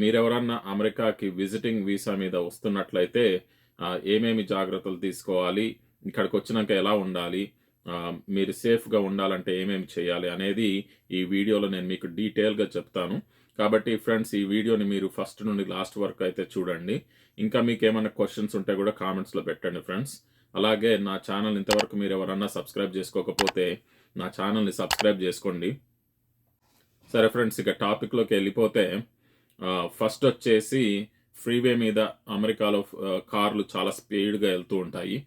మీరెవరన్నా అమెరికాకి visiting visa మీద వస్తున్నట్లయితే ఏమేమి జాగ్రత్తలు తీసుకోవాలి ఇక్కడికి వచ్చినాక ఎలా ఉండాలి మీరు సేఫ్గా ఉండాలంటే ఏమేమి చేయాలి అనేది ఈ వీడియోలో నేను మీకు డీటెయిల్గా చెప్తాను. కాబట్టి ఫ్రెండ్స్ ఈ వీడియోని మీరు ఫస్ట్ నుండి లాస్ట్ వరకు అయితే చూడండి. ఇంకా మీకు ఏమైనా క్వశ్చన్స్ ఉంటే కూడా కామెంట్స్లో పెట్టండి ఫ్రెండ్స్. అలాగే నా ఛానల్ ఇంతవరకు మీరు ఎవరన్నా సబ్స్క్రైబ్ చేసుకోకపోతే నా ఛానల్ని సబ్స్క్రైబ్ చేసుకోండి. సరే ఫ్రెండ్స్ ఇక టాపిక్లోకి వెళ్ళిపోతే ఫస్ట్ వచ్చేసి ఫ్రీవే మీద అమెరికాలో కార్లు చాలా స్పీడ్గా వెళ్తూ ఉంటాయి.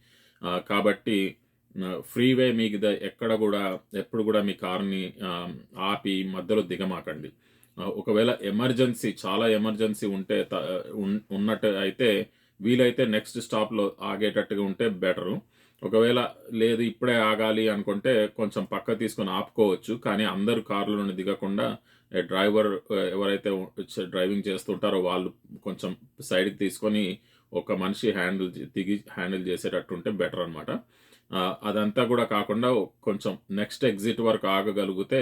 కాబట్టి ఫ్రీవే మీద ఎక్కడ కూడా ఎప్పుడు కూడా మీ కార్ని ఆపి మధ్యలో దిగమాకండి. ఒకవేళ ఎమర్జెన్సీ చాలా ఎమర్జెన్సీ ఉంటే ఉన్నట్టు అయితే వీలైతే నెక్స్ట్ స్టాప్లో ఆగేటట్టుగా ఉంటే బెటరు ఒకవేళ లేదు ఇప్పుడే ఆగాలి అనుకుంటే కొంచెం పక్క తీసుకొని ఆపుకోవచ్చు కానీ అందరు కార్ల దిగకుండా డ్రైవర్ ఎవరైతే డ్రైవింగ్ చేస్తుంటారో వాళ్ళు కొంచెం సైడ్కి తీసుకొని ఒక మనిషి హ్యాండిల్ దిగి హ్యాండిల్ చేసేటట్టు ఉంటే బెటర్ అనమాట అదంతా కూడా కాకుండా కొంచెం నెక్స్ట్ ఎగ్జిట్ వరకు ఆగగలిగితే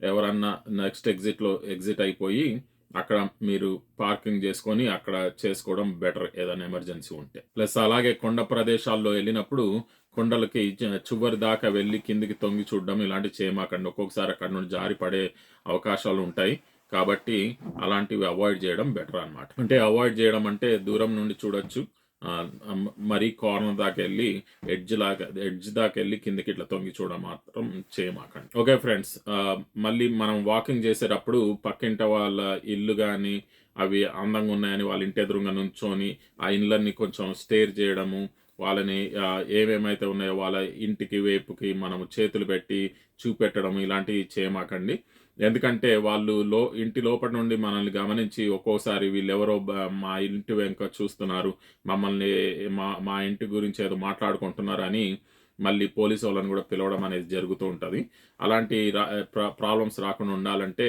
ఎవరన్నా నెక్స్ట్ ఎగ్జిట్లో ఎగ్జిట్ అయిపోయి అక్కడ మీరు పార్కింగ్ చేసుకొని అక్కడ చేసుకోవడం బెటర్ ఏదైనా ఎమర్జెన్సీ ఉంటే. ప్లస్ అలాగే కొండ ప్రదేశాల్లో వెళ్ళినప్పుడు కొండలకి చివరి దాకా వెళ్ళి కిందికి తొంగి చూడడం ఇలాంటివి చేయమాకండి. ఒక్కొక్కసారి అక్కడ నుండి జారి పడే అవకాశాలు ఉంటాయి. కాబట్టి అలాంటివి అవాయిడ్ చేయడం బెటర్ అనమాట అంటే అవాయిడ్ చేయడం అంటే దూరం నుండి చూడొచ్చు. మరీ కార్నర్ దాకా వెళ్ళి ఎడ్జ్ లాగా ఎడ్జ్ దాకా వెళ్ళి కిందకి ఇట్లా తొంగి చూడ మాత్రం చేయమాకండి. ఓకే ఫ్రెండ్స్ మళ్ళీ మనం వాకింగ్ చేసేటప్పుడు పక్కింట వాళ్ళ ఇల్లు కానీ అవి అందంగా ఉన్నాయని వాళ్ళ ఇంటి ఎదురుగా నుంచొని ఆ ఇళ్ళని కొంచెం స్టేర్ చేయడము వాళ్ళని ఏమేమైతే ఉన్నాయో వాళ్ళ ఇంటికి వైపుకి మనము చేతులు పెట్టి చూపెట్టడం ఇలాంటివి చేయమాకండి. ఎందుకంటే వాళ్ళు లో ఇంటి లోపల నుండి మనల్ని గమనించి ఒక్కోసారి వీళ్ళెవరో మా ఇంటి వెనుక చూస్తున్నారు మమ్మల్ని మా మా ఇంటి గురించి ఏదో మాట్లాడుకుంటున్నారు అని మళ్ళీ పోలీసు వాళ్ళని కూడా పిలవడం అనేది జరుగుతూ ఉంటుంది. అలాంటి ప్రాబ్లమ్స్ రాకుండా ఉండాలంటే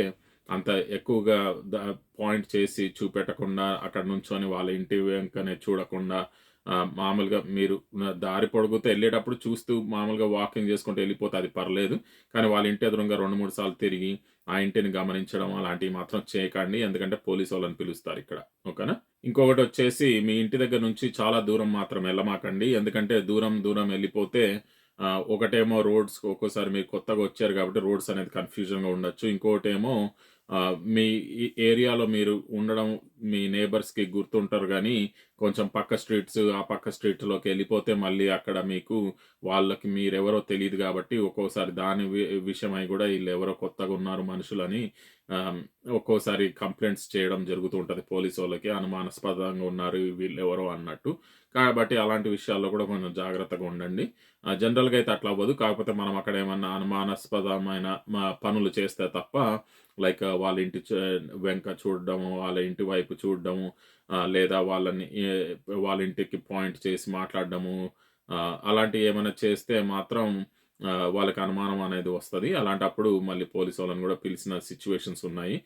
అంత ఎక్కువగా పాయింట్ చేసి చూపెట్టకుండా అక్కడ నుంచొని వాళ్ళ ఇంటి వెనుకనే చూడకుండా మామూలుగా మీరు దారి పొడుగుతూ వెళ్ళేటప్పుడు చూస్తూ మామూలుగా వాకింగ్ చేసుకుంటూ వెళ్ళిపోతే అది పర్లేదు కానీ వాళ్ళ ఇంటి ఎదురుగా రెండు మూడు సార్లు తిరిగి ఆ ఇంటిని గమనించడం అలాంటివి మాత్రం చేయకండి ఎందుకంటే పోలీసు వాళ్ళని పిలుస్తారు ఇక్కడ. ఓకేనా? ఇంకొకటి వచ్చేసి మీ ఇంటి దగ్గర నుంచి చాలా దూరం మాత్రం వెళ్ళమాకండి ఎందుకంటే దూరం దూరం వెళ్ళిపోతే ఒకటేమో రోడ్స్ ఒక్కోసారి మీరు కొత్తగా వచ్చారు కాబట్టి రోడ్స్ అనేది కన్ఫ్యూజన్గా ఉండొచ్చు. ఇంకోటేమో మీ ఏరియాలో మీరు ఉండడం మీ నేబర్స్కి గుర్తుంటారు కానీ కొంచెం పక్క స్ట్రీట్స్ ఆ పక్క స్ట్రీట్లోకి వెళ్ళిపోతే మళ్ళీ అక్కడ మీకు వాళ్ళకి మీరెవరో తెలియదు కాబట్టి ఒక్కోసారి దాని విషయమై కూడా వీళ్ళు ఎవరో కొత్తగా ఉన్నారు మనుషులని ఒక్కోసారి కంప్లైంట్స్ చేయడం జరుగుతూ ఉంటుంది పోలీసు వాళ్ళకి అనుమానాస్పదంగా ఉన్నారు వీళ్ళు ఎవరో అన్నట్టు. కాబట్టి అలాంటి విషయాల్లో కూడా కొంచెం జాగ్రత్తగా ఉండండి. జనరల్గా అయితే అట్లా అవ్వదు. కాకపోతే మనం అక్కడ ఏమన్నా అనుమానాస్పదమైన పనులు చేస్తే తప్ప లైక్ వాళ్ళ ఇంటి వెంక చూడడము వాళ్ళ ఇంటి వైపు చూడడము లేదా వాళ్ళని వాళ్ళ ఇంటికి పాయింట్ చేసి మాట్లాడడము అలాంటివి ఏమైనా చేస్తే మాత్రం వాళ్ళకి అనుమానం అనేది వస్తుంది. అలాంటప్పుడు మళ్ళీ పోలీసు వాళ్ళని కూడా పిలిచిన సిచ్యువేషన్స్ ఉన్నాయి.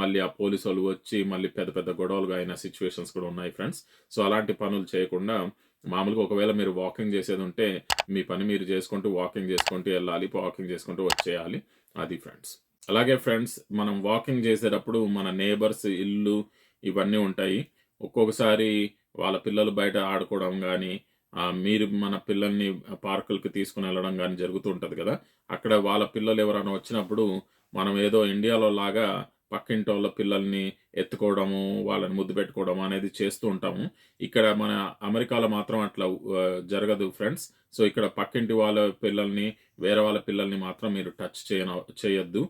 మళ్ళీ ఆ పోలీసు వాళ్ళు వచ్చి మళ్ళీ పెద్ద పెద్ద గొడవలుగా అయిన సిచ్యువేషన్స్ కూడా ఉన్నాయి ఫ్రెండ్స్. సో అలాంటి పనులు చేయకుండా మామూలుగా ఒకవేళ మీరు వాకింగ్ చేసేది ఉంటే మీ పని మీరు చేసుకుంటూ వాకింగ్ చేసుకుంటూ వెళ్ళాలి వాకింగ్ చేసుకుంటూ వచ్చేయాలి. అది ఫ్రెండ్స్. అలాగే ఫ్రెండ్స్ మనం వాకింగ్ చేసేటప్పుడు మన నేబర్స్ ఇల్లు ఇవన్నీ ఉంటాయి. ఒక్కొక్కసారి వాళ్ళ పిల్లలు బయట ఆడుకోవడం కానీ మీరు మన పిల్లల్ని పార్కులకి తీసుకుని వెళ్ళడం కానీ జరుగుతూ ఉంటుంది కదా. అక్కడ వాళ్ళ పిల్లలు ఎవరైనా వచ్చినప్పుడు మనం ఏదో ఇండియాలో లాగా పక్కింటి వాళ్ళ పిల్లల్ని ఎత్తుకోవడము వాళ్ళని ముద్దు పెట్టుకోవడం అనేది చేస్తూ ఉంటాము. ఇక్కడ మన అమెరికాలో మాత్రం అట్లా జరగదు ఫ్రెండ్స్. సో ఇక్కడ పక్కింటి వాళ్ళ పిల్లల్ని వేరే వాళ్ళ పిల్లల్ని మాత్రం మీరు టచ్ చేయన చేయొద్దు.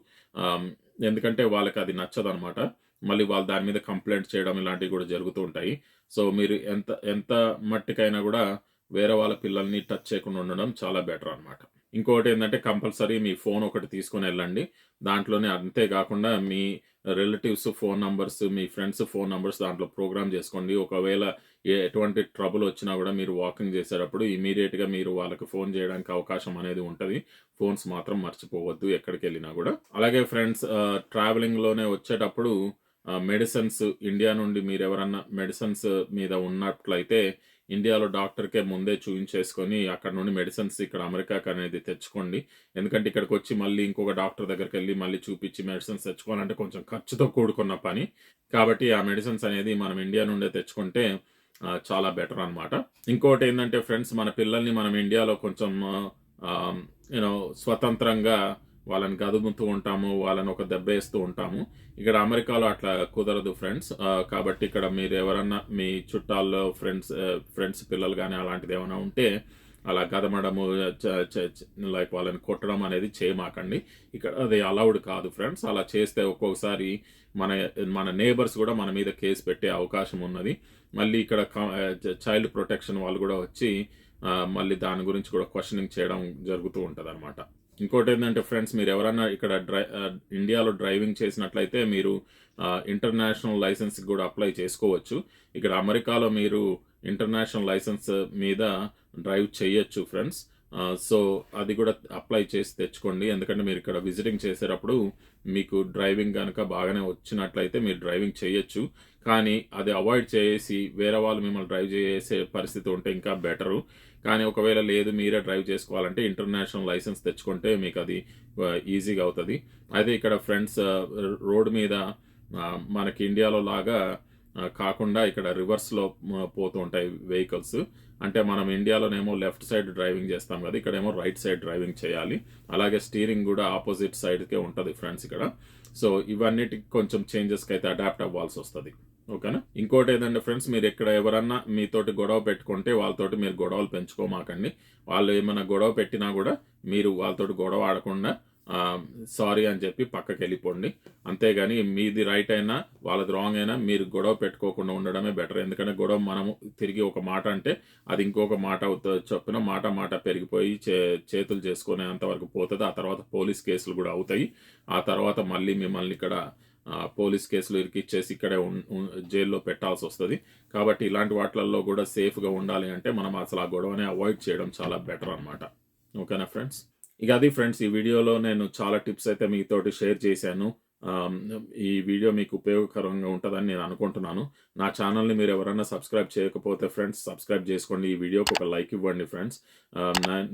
ఎందుకంటే వాళ్ళకి అది నచ్చదు అనమాట మళ్ళీ వాళ్ళు దాని మీద కంప్లైంట్ చేయడం ఇలాంటివి కూడా జరుగుతూ ఉంటాయి. సో మీరు ఎంత ఎంత మట్టికైనా కూడా వేరే వాళ్ళ పిల్లల్ని టచ్ చేయకుండా ఉండడం చాలా బెటర్ అనమాట ఇంకొకటి ఏంటంటే కంపల్సరీ మీ ఫోన్ ఒకటి తీసుకొని వెళ్ళండి. దాంట్లోనే అంతేకాకుండా మీ రిలేటివ్స్ ఫోన్ నంబర్స్ మీ ఫ్రెండ్స్ ఫోన్ నంబర్స్ దాంట్లో ప్రోగ్రామ్ చేసుకోండి. ఒకవేళ ఎటువంటి ట్రబుల్ వచ్చినా కూడా మీరు వాకింగ్ చేసేటప్పుడు ఇమీడియట్గా మీరు వాళ్ళకి ఫోన్ చేయడానికి అవకాశం అనేది ఉంటుంది ఫోన్స్ మాత్రం మర్చిపోవద్దు ఎక్కడికి వెళ్ళినా కూడా అలాగే ఫ్రెండ్స్ ట్రావెలింగ్లోనే వచ్చేటప్పుడు మెడిసిన్స్ ఇండియా నుండి మీరు ఎవరన్నా మెడిసిన్స్ మీద ఉన్నట్లయితే ఇండియాలో డాక్టర్‌కే ముందే చూయించేసుకొని అక్కడ నుండి మెడిసిన్స్ ఇక్కడ అమెరికాకి అనేది తెచ్చుకోండి. ఎందుకంటే ఇక్కడికి వచ్చి మళ్ళీ ఇంకొక డాక్టర్ దగ్గరికి వెళ్ళి మళ్ళీ చూపించి మెడిసిన్స్ తెచ్చుకోవాలంటే కొంచెం ఖర్చుతో కూడుకున్న పని. కాబట్టి ఆ మెడిసిన్స్ అనేది మనం ఇండియా నుండే తెచ్చుకుంటే చాలా బెటర్ అనమాట. ఏంటంటే ఫ్రెండ్స్ మన పిల్లల్ని మనం ఇండియాలో కొంచెం యూనో స్వతంత్రంగా వాళ్ళని గదుముతూ ఉంటాము. వాళ్ళని ఒక దెబ్బ వేస్తూ ఉంటాము. ఇక్కడ అమెరికాలో అట్లా కుదరదు ఫ్రెండ్స్. కాబట్టి ఇక్కడ మీరు ఎవరన్నా మీ చుట్టాల్లో ఫ్రెండ్స్ ఫ్రెండ్స్ పిల్లలు కానీ అలాంటిది ఏమైనా ఉంటే అలా గదమడము లైక్ వాళ్ళని కొట్టడం అనేది చేయమాకండి. ఇక్కడ అది అలౌడ్ కాదు ఫ్రెండ్స్. అలా చేస్తే ఒక్కొక్కసారి మన మన నేబర్స్ కూడా మన మీద కేస్ పెట్టే అవకాశం ఉన్నది. మళ్ళీ ఇక్కడ క చ చైల్డ్ ప్రొటెక్షన్ వాళ్ళు కూడా వచ్చి మళ్ళీ దాని గురించి కూడా క్వశ్చనింగ్ చేయడం జరుగుతూ ఉంటుంది అన్నమాట ఇంకోటేందంటే ఫ్రెండ్స్ మీరు ఎవరైనా ఇక్కడ డ్రై ఇండియాలో డ్రైవింగ్ చేసినట్లయితే మీరు ఇంటర్నేషనల్ లైసెన్స్‌కి కూడా అప్లై చేసుకోవచ్చు. ఇక్కడ అమెరికాలో మీరు ఇంటర్నేషనల్ లైసెన్స్ మీద డ్రైవ్ చేయొచ్చు ఫ్రెండ్స్. సో అది కూడా అప్లై చేసి తెచ్చుకోండి. ఎందుకంటే మీరు ఇక్కడ విజిటింగ్ చేసేటప్పుడు మీకు డ్రైవింగ్ కనుక బాగానే వచ్చినట్లయితే మీరు డ్రైవింగ్ చేయొచ్చు కానీ అది అవాయిడ్ చేసి వేరే వాళ్ళు మిమ్మల్ని డ్రైవ్ చేసే పరిస్థితి ఉంటే ఇంకా బెటరు. కానీ ఒకవేళ లేదు మీరే డ్రైవ్ చేసుకోవాలంటే ఇంటర్నేషనల్ లైసెన్స్ తెచ్చుకుంటే మీకు అది ఈజీగా అవుతుంది అయితే ఇక్కడ ఫ్రెండ్స్ రోడ్ మీద మనకి ఇండియాలో లాగా కాకుండా ఇక్కడ రివర్స్‌లో పోతూ ఉంటాయి వెహికల్స్. అంటే మనం ఇండియాలోనేమో లెఫ్ట్ సైడ్ డ్రైవింగ్ చేస్తాం కదా ఇక్కడేమో రైట్ సైడ్ డ్రైవింగ్ చేయాలి. అలాగే స్టీరింగ్ కూడా ఆపోజిట్ సైడ్‌కే ఉంటుంది ఫ్రెండ్స్ ఇక్కడ. సో ఇవన్నిటికి కొంచెం చేంజెస్కి అయితే అడాప్ట్ అవ్వాల్సి వస్తుంది ఓకేనా? ఇంకోటి ఏదంటే ఫ్రెండ్స్ మీరు ఇక్కడ ఎవరన్నా మీతోటి గొడవ పెట్టుకుంటే వాళ్ళతోటి మీరు గొడవలు పెంచుకోమాకండి. వాళ్ళు ఏమైనా గొడవ పెట్టినా కూడా మీరు వాళ్ళతోటి గొడవ ఆడకుండా సారీ అని చెప్పి పక్కకి వెళ్ళిపోండి అంతేగాని మీది రైట్ అయినా, వాళ్ళది రాంగ్ అయినా మీరు గొడవ పెట్టుకోకుండా ఉండడమే బెటర్. ఎందుకంటే గొడవ మనము తిరిగి ఒక మాట అంటే అది ఇంకొక మాట అవుత చొప్పున మాట మాట పెరిగిపోయి చే చేతులు చేసుకునేంత వరకు పోతుంది ఆ తర్వాత పోలీస్ కేసులు కూడా అవుతాయి. ఆ తర్వాత మళ్ళీ మిమ్మల్ని ఇక్కడ పోలీస్ కేసులు ఇరికిచ్చేసి ఇక్కడే జైల్లో పెట్టాల్సి వస్తుంది కాబట్టి ఇలాంటి వాటిలల్లో కూడా సేఫ్‌గా ఉండాలి అంటే మనం అసలు ఆ గొడవని అవాయిడ్ చేయడం చాలా బెటర్ అనమాట. ఓకేనా ఫ్రెండ్స్? ఇక అది ఫ్రెండ్స్ ఈ వీడియోలో నేను చాలా టిప్స్ అయితే మీతోటి షేర్ చేశాను. ఈ వీడియో మీకు ఉపయోగకరంగా ఉంటుందని నేను అనుకుంటున్నాను. నా ఛానల్ని మీరు ఎవరైనా సబ్స్క్రైబ్ చేయకపోతే ఫ్రెండ్స్ సబ్స్క్రైబ్ చేసుకోండి. ఈ వీడియోకి ఒక లైక్ ఇవ్వండి ఫ్రెండ్స్.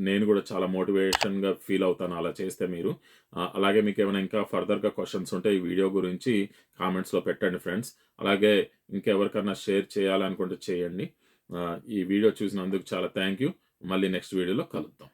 నేను కూడా చాలా మోటివేషన్‌గా ఫీల్ అవుతాను అలా చేస్తే మీరు. అలాగే అలాగే మీకేమైనా ఇంకా ఫర్దర్‌గా క్వశ్చన్స్ ఉంటే ఈ వీడియో గురించి కామెంట్స్‌లో పెట్టండి ఫ్రెండ్స్. అలాగే ఇంకెవరికన్నా షేర్ చేయాలనుకుంటే చేయండి. ఈ వీడియో చూసినందుకు చాలా థ్యాంక్ యూ. మళ్ళీ నెక్స్ట్ వీడియోలో కలుద్దాం.